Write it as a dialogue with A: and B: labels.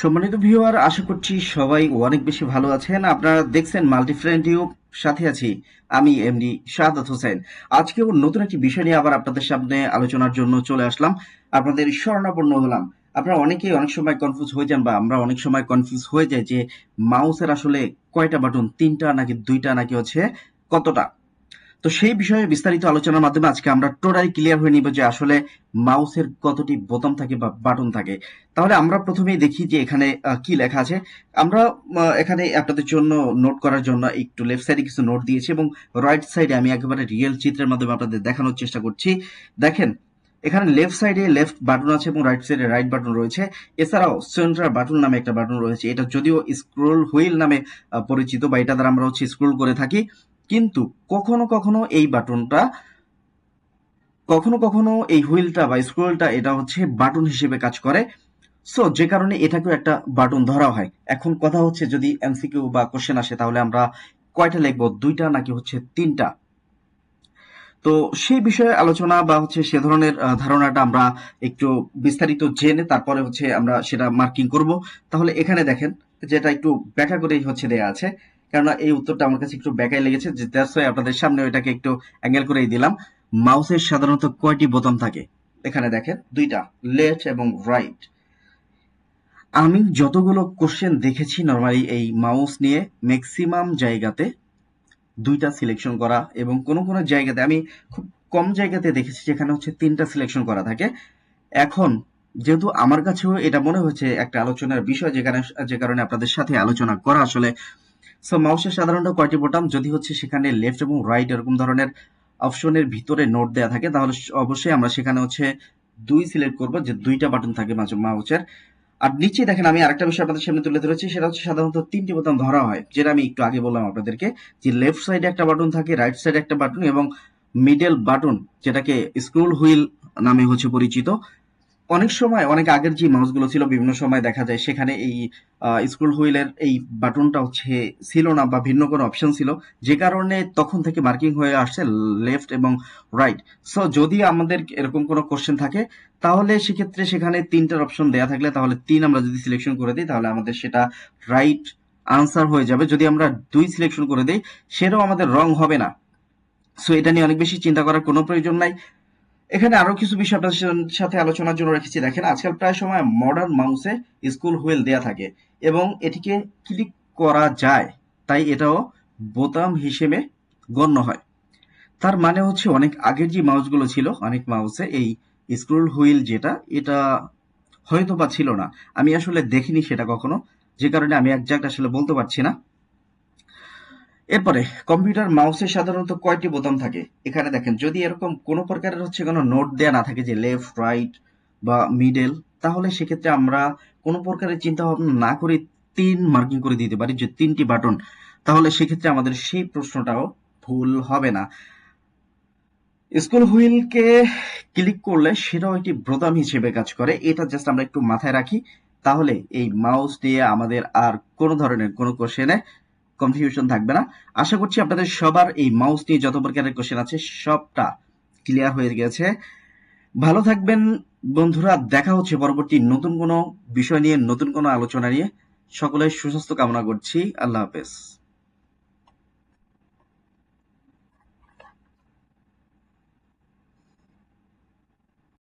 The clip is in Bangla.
A: সম্মানিত ভিউয়ার, আশা করছি সবাই অনেক বেশি ভালো আছেন। আপনারা দেখছেন মাল্টিফ্রেন্ড টিউব সাথে আছি আমি এমডি শাহাদাত হোসেন। আজকেও নতুন একটি বিষয় নিয়ে আবার আপনাদের সামনে আলোচনার জন্য চলে আসলাম। আপনাদের স্মরণাপন্ন হলাম। আপনারা অনেকেই অনেক সময় কনফিউজ হয়ে যান বা আমরা অনেক সময় কনফিউজ হয়ে যাই যে মাউসের আসলে কয়টা বাটন তিনটা নাকি দুইটা নাকি হচ্ছে কতটা? তো সেই বিষয়ে বিস্তারিত আলোচনার মাধ্যমে আজকে আমরা টোটালি ক্লিয়ার হয়ে নিব যে আসলে মাউসের কতটি বোতাম থাকে বা বাটন থাকে। তাহলে আমরা প্রথমেই দেখি যে এখানে কি লেখা আছে। আমরা এখানে আপনাদের জন্য নোট করার জন্য একটু লেফট সাইডে কিছু নোট দিয়েছি এবং রাইট সাইডে আমি একেবারে রিয়েল চিত্রের মাধ্যমে আপনাদের দেখানোর চেষ্টা করছি। দেখেন, এখানে লেফট সাইডে লেফট বাটন আছে এবং রাইট সাইডে রাইট বাটন রয়েছে। এছাড়াও সেন্টার বাটন নামে একটা বাটন রয়েছে। এটা যদিও স্ক্রোল হুইল নামে পরিচিত বা এটা দ্বারা আমরা হচ্ছে স্ক্রোল করে থাকি। কিন্তু কখনো কখনো এই বাটনটা, কখনো কখনো এই হুইলটা বা স্ক্রোলটা এটা হচ্ছে বাটন হিসেবে কাজ করে। সো যে কারণে এটাকেও একটা বাটন ধরা হয়। এখন কথা হচ্ছে যদি এমসিকিউ বা কোশ্চেন আসে, তাহলে আমরা কয়টা লিখব? দুইটা নাকি হচ্ছে তিনটা? তো সেই বিষয়ে আলোচনা বা হচ্ছে সে ধরনের ধারণাটা আমরা একটু বিস্তারিত জেনে তারপরে হচ্ছে আমরা সেটা মার্কিং করব। তাহলে এখানে দেখেন, যেটা একটু ব্যাখ্যা করেই হচ্ছে দেয়া আছে। কেননা এই উত্তরটা আমার কাছে একটু ব্যাখ্যায় লেগেছে, যে দ্যাটস ওয়াই আপনাদের সামনে ওইটাকে একটু অ্যাঙ্গেল করেই দিলাম। মাউসের সাধারণত কয়টি বোতাম থাকে? এখানে দেখেন, দুইটা লেফট এবং রাইট আমি যতগুলো কোশ্চেন দেখেছি নর্মালি এই মাউস নিয়ে ম্যাক্সিমাম জায়গাতে দুইটা সিলেকশন করা এবং কোনো কোনো জায়গাতে, আমি খুব কম জায়গাতে দেখেছি যেখানে হচ্ছে তিনটা সিলেকশন করা থাকে। এখন যেহেতু আমার কাছেও এটা মনে হচ্ছে একটা আলোচনার বিষয় যেখানে, যে কারণে আপনাদের সাথে আলোচনা করা আসলে সো মাউসের সাধারণত কয়টি বোতাম? যদি হচ্ছে সেখানে লেফট এবং রাইট এরকম ধরনের অপশনের ভিতরে নোট দেওয়া থাকে, তাহলে অবশ্যই আমরা সেখানে হচ্ছে দুই সিলেক্ট করব, যে দুইটা বাটন থাকে মাউসের। আর নিচে দেখেন, আমি আরেকটা বিষয় আপনাদের সামনে তুলে ধরেছি, সেটা হচ্ছে সাধারণত তিনটি বোতাম ধরা হয়, যেটা আমি একটু আগে বললাম আপনাদেরকে, যে লেফট সাইডে একটা বাটন থাকে রাইট সাইডে একটা বাটন এবং মিডল বাটন যেটাকে স্ক্রুল হুইল নামে হচ্ছে পরিচিত। অনেক সময়, অনেক আগের যে মাউসগুলো ছিল, বিভিন্ন সময় দেখা যায় সেখানে এই স্ক্রোল হুইলের এই বাটনটা হচ্ছে ছিল না বা ভিন্ন কোনো অপশন ছিল। যে কারণে তখন থেকে মার্কিং হয়ে আসছে লেফট এবং রাইট সো যদি আমাদের এরকম কোনো কোশ্চেন থাকে, তাহলে সেক্ষেত্রে সেখানে তিনটার অপশন দেয়া থাকলে তাহলে তিন আমরা যদি সিলেকশন করে দিই, তাহলে আমাদের সেটা রাইট আনসার হয়ে যাবে। যদি আমরা দুই সিলেকশন করে দিই, সেটাও আমাদের রং হবে না। সো এটা নিয়ে অনেক বেশি চিন্তা করার কোনো প্রয়োজন নাই। এখানে আরও কিছু বিষয় আপনাদের সাথে আলোচনার জন্য রেখেছি। দেখেন, আজকাল প্রায় সময় মডার্ন মাউসে স্কুল হুইল দেয়া থাকে এবং এটিকে ক্লিক করা যায়, তাই এটাও বোতাম হিসেবে গণ্য হয়। তার মানে হচ্ছে অনেক আগের যে মাউসগুলো ছিল, অনেক মাউসে এই স্ক্রোল হুইল যেটা, এটা হয়তো বা ছিল না। আমি আসলে দেখিনি সেটা কখনো, যে কারণে আমি একজাক্ট আসলে বলতে পারছি না। এরপরে, কম্পিউটার মাউসে সাধারণত কয়টি বোতাম থাকে? এখানে দেখেন, যদি এরকম কোনো প্রকারের হচ্ছে কোনো নোট দেয়া না থাকে যে লেফট, রাইট বা মিডেল, তাহলে সেক্ষেত্রে আমরা কোনো প্রকারের চিন্তা ভাবনা না করে তিন মার্কিং করে দিতে পারি, যে তিনটি বাটন। তাহলে সেক্ষেত্রে আমাদের সেই প্রশ্নটাও ভুল হবে না। স্কুল হুইলকে ক্লিক করলে সেটাও একটি বোতাম হিসেবে কাজ করে। এটা জাস্ট আমরা একটু মাথায় রাখি। তাহলে এই মাউস দিয়ে আমাদের আর কোনো ধরনের কোনো কোশ্চেনে কনফিউশন থাকবে না। আশা করছি আপনাদের সবার এই মাউস নিয়ে যত প্রকারের কোশ্চেন আছে, সবটা ক্লিয়ার হয়ে গেছে। ভালো থাকবেন বন্ধুরা, দেখা হচ্ছে পরবর্তী নতুন কোনো বিষয় নিয়ে, নতুন কোনো আলোচনা নিয়ে। সকলের সুস্বাস্থ্য কামনা করছি। আল্লাহ হাফেজ।